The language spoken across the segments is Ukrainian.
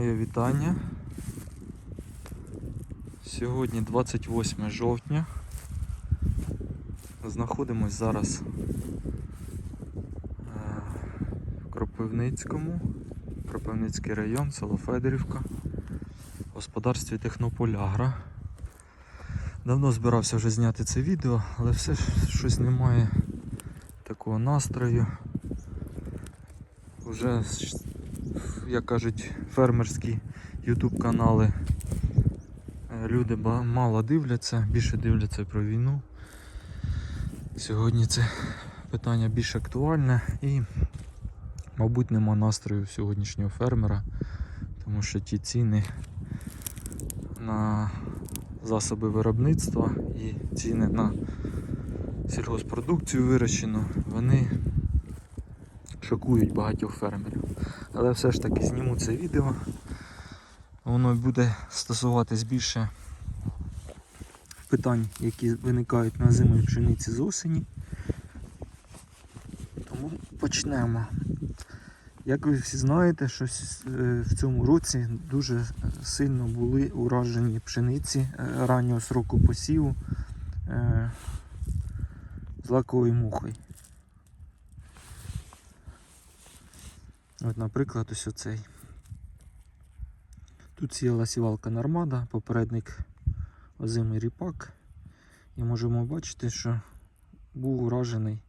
Моє вітання. Сьогодні 28 жовтня. Знаходимось зараз е, в Кропивницькому, Кропивницький район, село Федорівка, в господарстві Технополягра. Давно збирався вже зняти це відео, але все ж щось немає такого настрою. Уже, як кажуть, фермерські YouTube канали. Е, Люди мало дивляться, більше дивляться про війну. Сьогодні це питання більш актуальне і, мабуть, нема настрою сьогоднішнього фермера, тому що ті ціни на засоби виробництва і ціни на сільгоспродукцію вирощену, вони шокують багатьох фермерів. Але все ж таки зніму це відео. Воно буде стосуватись більше питань, які виникають на зимовій пшениці з осені. Тому почнемо. Як ви всі знаєте, що е, в цьому році дуже сильно були уражені пшениці е, раннього сроку посіву е, злаковою мухою. От, наприклад, ось оцей. Тут сіяла сівалка Нормада, попередник озимий ріпак. І можемо бачити, що був уражений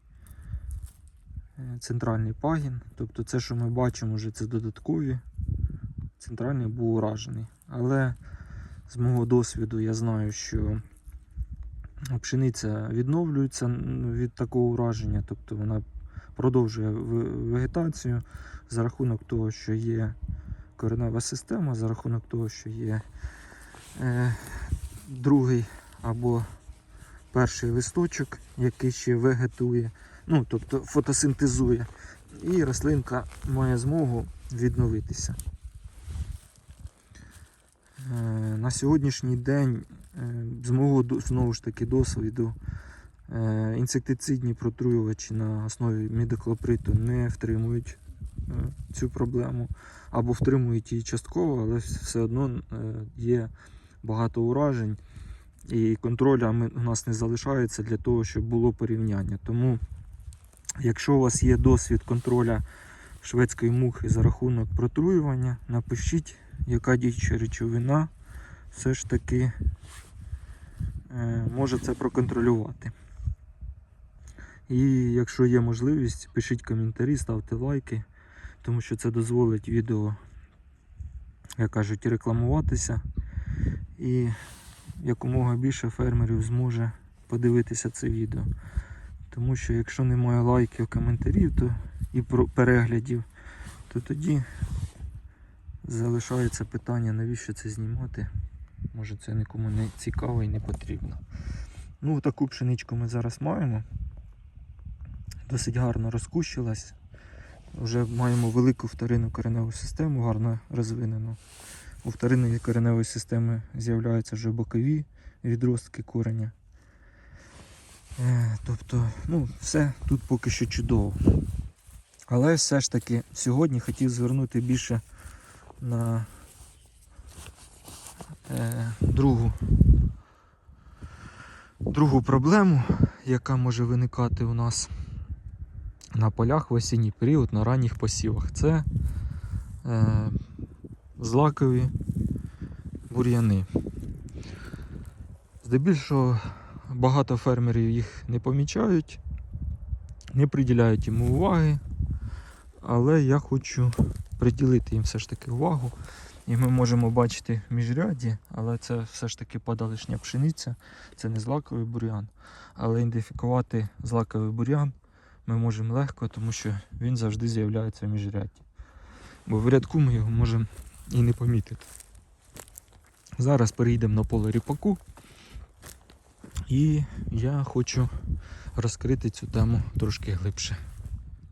е, центральний пагін. Тобто це, що ми бачимо, вже це додаткові. Центральний був уражений. Але з мого досвіду я знаю, що пшениця відновлюється від такого ураження, тобто вона продовжує вегетацію за рахунок того, що є коренева система, за рахунок того, що є е, другий або перший листочок, який ще вегетує, ну, тобто фотосинтезує, і рослинка має змогу відновитися. Е, на сьогоднішній день, е, з мого знову ж таки досвіду, інсектицидні протруювачі на основі мідоклоприту не втримують е, цю проблему або втримують її частково, але все одно е, є багато уражень і контроля у нас не залишається для того, щоб було порівняння. Тому, якщо у вас є досвід контроля шведської мухи за рахунок протруювання, напишіть, яка діюча речовина все ж таки е, може це проконтролювати. І якщо є можливість, пишіть коментарі, ставте лайки, тому що це дозволить відео, як кажуть, рекламуватися. І якомога більше фермерів зможе подивитися це відео. Тому що якщо немає лайків, коментарів то і переглядів, то тоді залишається питання, навіщо це знімати. Може це нікому не цікаво і не потрібно. Ну, таку пшеничку ми зараз маємо. Досить гарно розкущилась. Вже маємо велику вторинну кореневу систему, гарно розвинену. У вторинної кореневої системи з'являються вже бокові відростки кореня. Е, Тобто, ну, все тут поки що чудово. Але все ж таки сьогодні хотів звернути більше на е, другу, другу проблему, яка може виникати у нас на полях в осінній період на ранніх посівах. Це е, злакові бур'яни. Здебільшого багато фермерів їх не помічають, не приділяють йому уваги, але я хочу приділити їм все ж таки увагу. І ми можемо бачити в міжряді, але це все ж таки подалишня пшениця, це не злаковий бур'ян. Але ідентифікувати злаковий бур'ян ми можемо легко, тому що він завжди з'являється в міжрядді. Бо в рядку ми його можемо і не помітити. Зараз перейдемо на поле ріпаку. І я хочу розкрити цю тему трошки глибше.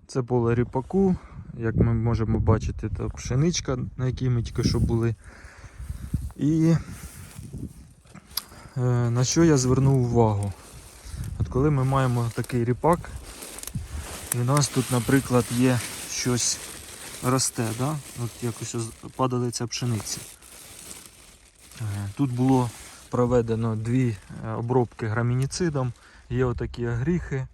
Це поле ріпаку, як ми можемо бачити, це пшеничка, на якій ми тільки що були. І е, на що я звернув увагу? От коли ми маємо такий ріпак, і у нас тут, наприклад, є щось росте, да? От якось ось падалиця пшениці. Е, Тут було проведено дві е, обробки грамініцидом, є отакі гріхи.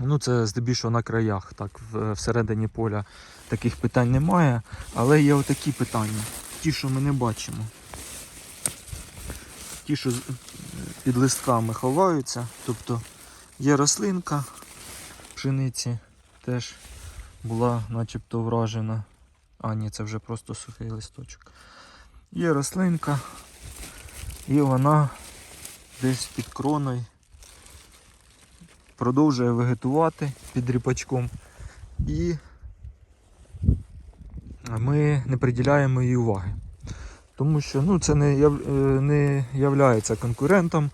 Ну, це здебільшого на краях, так, всередині поля таких питань немає, але є отакі питання, ті, що ми не бачимо. Ті, що під листками ховаються, тобто є рослинка пшениці, теж була начебто вражена. А, ні, це вже просто сухий листочок. Є рослинка, і вона десь під кроною продовжує вегетувати під ріпачком. І ми не приділяємо їй уваги. Тому що ну, це не, е, не являється конкурентом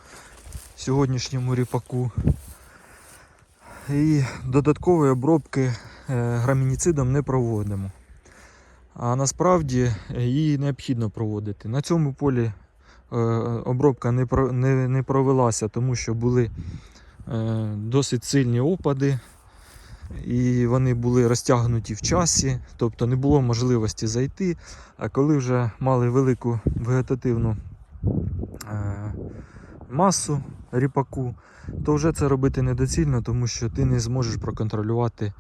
сьогоднішньому ріпаку. І додаткової обробки е, грамініцидом не проводимо. А насправді е, її необхідно проводити. На цьому полі е, обробка не, про- не, не провелася, тому що були досить сильні опади, і вони були розтягнуті в часі, тобто не було можливості зайти. А коли вже мали велику вегетативну масу ріпаку, то вже це робити недоцільно, тому що ти не зможеш проконтролювати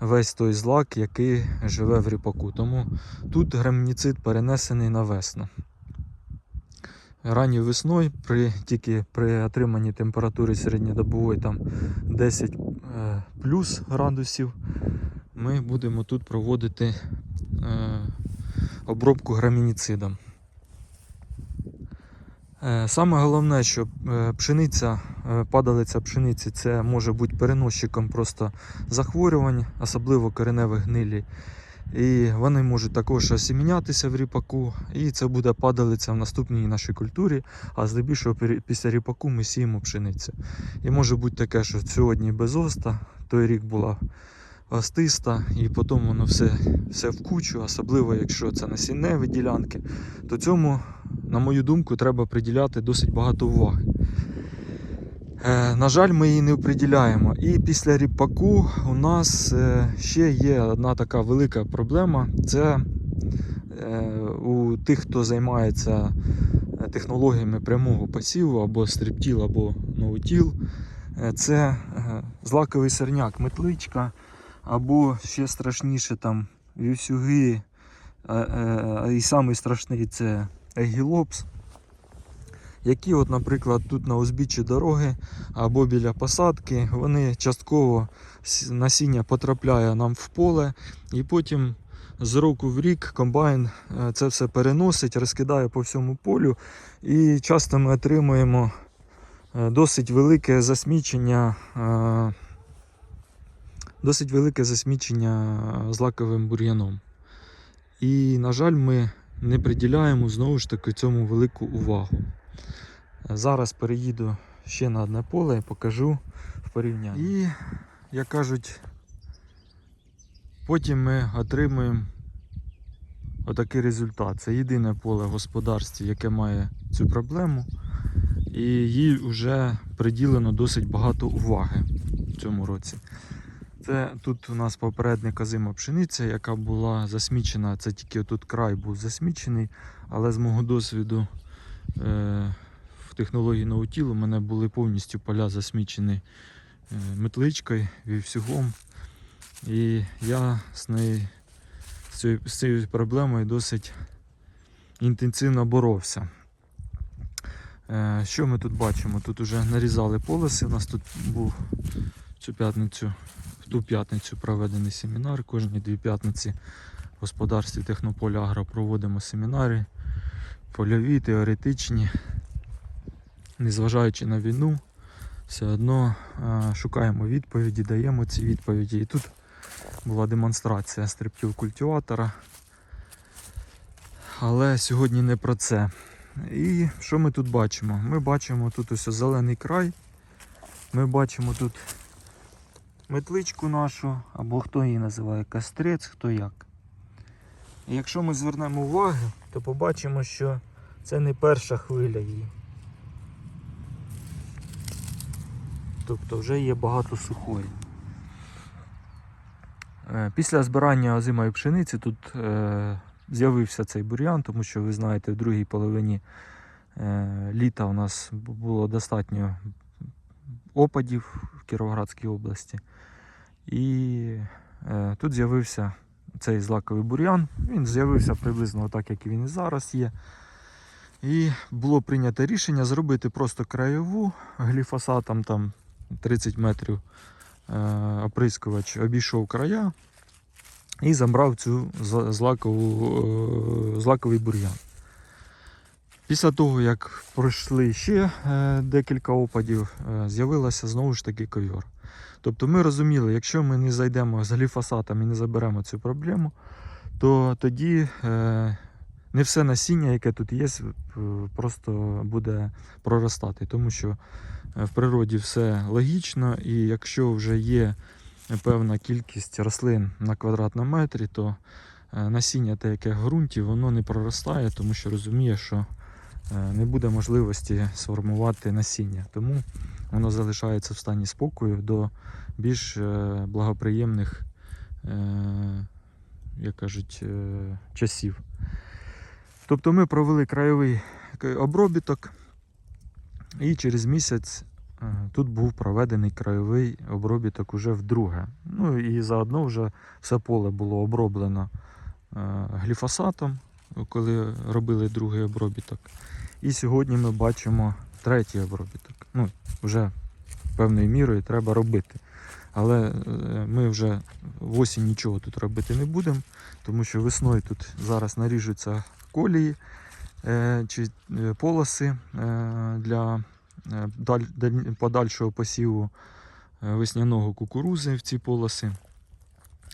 весь той злак, який живе в ріпаку. Тому тут грамініцид перенесений на весну. Ранньою весною, при, тільки при отриманні температури середньодобової там 10 е, плюс градусів, ми будемо тут проводити е, обробку грамініцидом. Е, Саме головне, що е, пшениця, е, падалиця пшениці це може бути переносчиком просто захворювань, особливо кореневих гнилі. І вони можуть також осімінятися в ріпаку, і це буде падалиця в наступній нашій культурі, а здебільшого після ріпаку ми сіємо пшеницю. І може бути таке, що сьогодні без оста, той рік була остиста, і потім воно все, все в кучу, особливо якщо це насінневі ділянки, то цьому, на мою думку, треба приділяти досить багато уваги. Е, на жаль, ми її не приділяємо. І після ріпаку у нас е, ще є одна така велика проблема. Це е, у тих, хто займається технологіями прямого посіву або стріптіл, або ноутіл. Е, Це злаковий сорняк, метличка, або ще страшніше там вівсюги. е, І самий страшний це егілопс які, от, наприклад, тут на узбіччі дороги або біля посадки, вони частково насіння потрапляє нам в поле, і потім з року в рік комбайн е, це все переносить, розкидає по всьому полю. І часто ми отримуємо е, досить велике засмічення. Е, Досить велике засмічення е, злаковим бур'яном. І, на жаль, ми не приділяємо знову ж таки цьому велику увагу. Зараз переїду ще на одне поле і покажу в порівнянні. І, як кажуть, потім ми отримуємо отакий результат. Це єдине поле в господарстві, яке має цю проблему. І їй вже приділено досить багато уваги в цьому році. Це тут у нас попередника зима пшениця, яка була засмічена. Це тільки тут край був засмічений, але з мого досвіду е, в технології наутілу у мене були повністю поля засмічені е, метличкою, вівсюгом. І я з нею з цією, проблемою досить інтенсивно боровся. Е, Що ми тут бачимо? Тут вже нарізали полоси. У нас тут був цю п'ятницю, ту п'ятницю проведений семінар. Кожні дві п'ятниці в господарстві Технополя Агро проводимо семінари польові, теоретичні. Незважаючи на війну, все одно е, шукаємо відповіді, даємо ці відповіді. І тут була демонстрація стрибків культиватора. Але сьогодні не про це. І що ми тут бачимо? Ми бачимо тут ось зелений край. Ми бачимо тут метличку нашу, або хто її називає кастрець, хто як. Якщо ми звернемо увагу, то побачимо, що це не перша хвиля її. Тобто вже є багато сухої. Е, Після збирання озимої пшениці тут е, з'явився цей бур'ян, тому що ви знаєте, в другій половині е, літа у нас було достатньо опадів Кіровоградській області. І е, тут з'явився цей злаковий бур'ян. Він з'явився приблизно так, як він і зараз є. І було прийнято рішення зробити просто краєву гліфосатом там 30 метрів е, оприскувач обійшов края і забрав цю злакову, е, злаковий бур'ян. Після того, як пройшли ще е, декілька опадів, е, з'явилося знову ж таки ковьор. Тобто ми розуміли, якщо ми не зайдемо з гліфосатом і не заберемо цю проблему, то тоді е, не все насіння, яке тут є, просто буде проростати. Тому що в природі все логічно, і якщо вже є певна кількість рослин на квадратному метрі, то насіння, те, яке в ґрунті, воно не проростає, тому що розуміє, що не буде можливості сформувати насіння. Тому воно залишається в стані спокою до більш е, благоприємних, е, як кажуть, е, часів. Тобто ми провели краєвий обробіток, і через місяць е, тут був проведений краєвий обробіток уже вдруге. Ну і заодно вже все поле було оброблено е, гліфосатом, коли робили другий обробіток. І сьогодні ми бачимо третій обробіток. Ну, вже певною мірою треба робити. Але е, ми вже в осінь нічого тут робити не будемо, тому що весною тут зараз наріжуться колії е, чи е, полоси для даль- даль- подальшого посіву весняного кукурузи в ці полоси.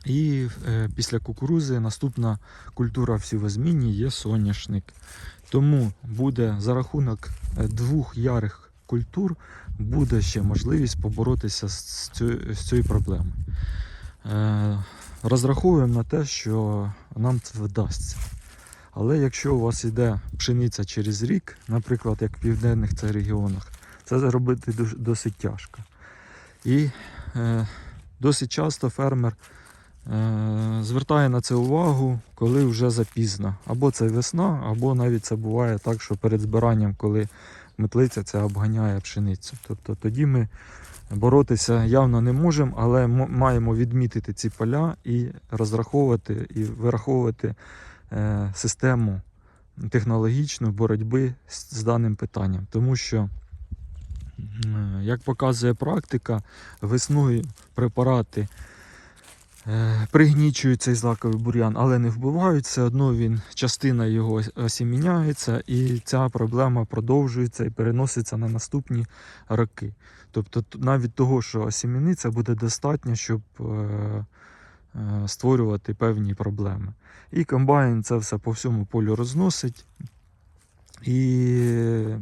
І е, після кукурузи наступна культура в сівозміні є соняшник. Тому буде за рахунок е, двох ярих культур буде ще можливість поборотися з цією, з цією проблемою. Е, розраховуємо на те, що нам це вдасться. Але якщо у вас йде пшениця через рік, наприклад, як в південних це регіонах, це зробити досить тяжко. І е, досить часто фермер звертає на це увагу, коли вже запізно. Або це весна, або навіть це буває так, що перед збиранням, коли метлиця це обганяє пшеницю. Тобто тоді ми боротися явно не можемо, але маємо відмітити ці поля і розраховувати і вираховувати е, систему технологічну боротьби з, даним питанням. Тому що, як показує практика, весною препарати е, пригнічують цей злаковий бур'ян, але не вбивають, все одно він, частина його осіміняється, і ця проблема продовжується і переноситься на наступні роки. Тобто навіть того, що осіміниться, буде достатньо, щоб е, е, створювати певні проблеми. І комбайн це все по всьому полю розносить, і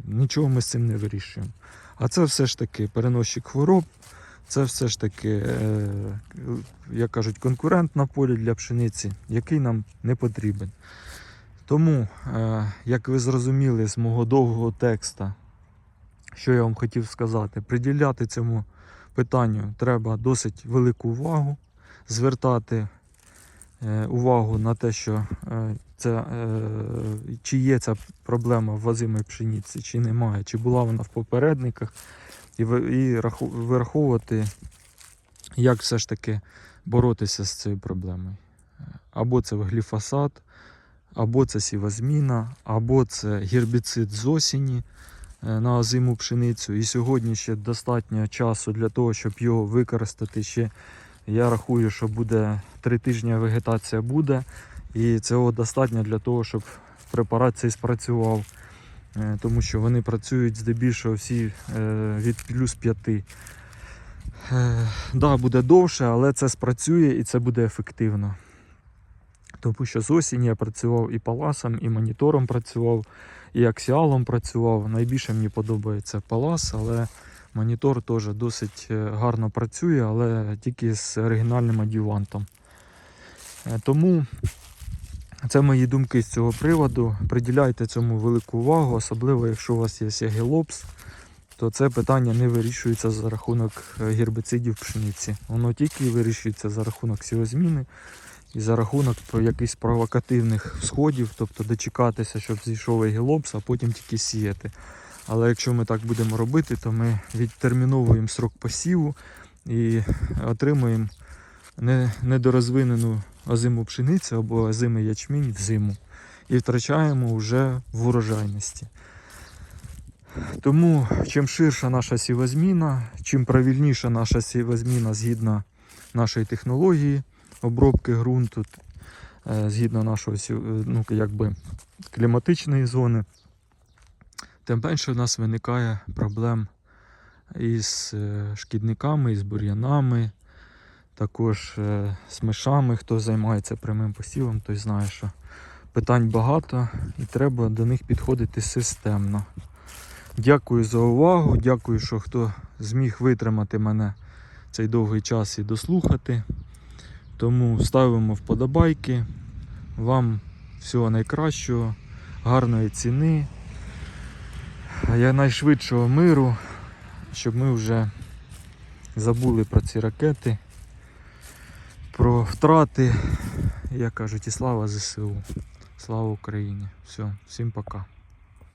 нічого ми з цим не вирішуємо. А це все ж таки переносчик хвороб, це все ж таки, е, як кажуть, конкурент на полі для пшениці, який нам не потрібен. Тому, е, як ви зрозуміли з мого довгого текста, що я вам хотів сказати, приділяти цьому питанню треба досить велику увагу, звертати е, увагу на те, що це, чи є ця проблема в озимій пшениці, чи немає, чи була вона в попередниках, і, вираховувати, як все ж таки боротися з цією проблемою. Або це гліфосат, або це сівозміна, або це гербіцид з осені е, на озиму пшеницю. І сьогодні ще достатньо часу для того, щоб його використати ще. Я рахую, що буде три тижні вегетація буде, і цього достатньо для того, щоб препарат цей спрацював. Е, Тому що вони працюють здебільшого всі е, від плюс 5. Е, да, буде довше, але це спрацює і це буде ефективно. Тому що з осені я працював і паласом, і монітором працював, і аксіалом працював. Найбільше мені подобається палас, але монітор теж досить гарно працює, але тільки з оригінальним адювантом. Тому це мої думки з цього приводу. Приділяйте цьому велику увагу, особливо якщо у вас є ягелопс, то це питання не вирішується за рахунок е, гербіцидів пшениці. Воно тільки вирішується за рахунок сівозміни і за рахунок якихось провокативних сходів, тобто дочекатися, щоб зійшов гелопс, а потім тільки сіяти. Але якщо ми так будемо робити, то ми відтерміновуємо срок посіву і отримуємо недорозвинену озиму пшеницю або озимий ячмінь в зиму. І втрачаємо вже в урожайності. Тому чим ширша наша сівозміна, чим правильніша наша сівозміна згідно нашої технології обробки ґрунту, е, згідно нашої е, ну, якби, кліматичної зони, тим менше в нас виникає проблем із е, шкідниками, із бур'янами, також е, з мишами. Хто займається прямим посівом, той знає, що питань багато і треба до них підходити системно. Дякую за увагу. Дякую, що хто зміг витримати мене цей довгий час і дослухати. Тому ставимо вподобайки. Вам всього найкращого, гарної ціни, найшвидшого миру, щоб ми вже забули про ці ракети, про втрати, як кажуть, і слава ЗСУ. Слава Україні. Все, всім пока.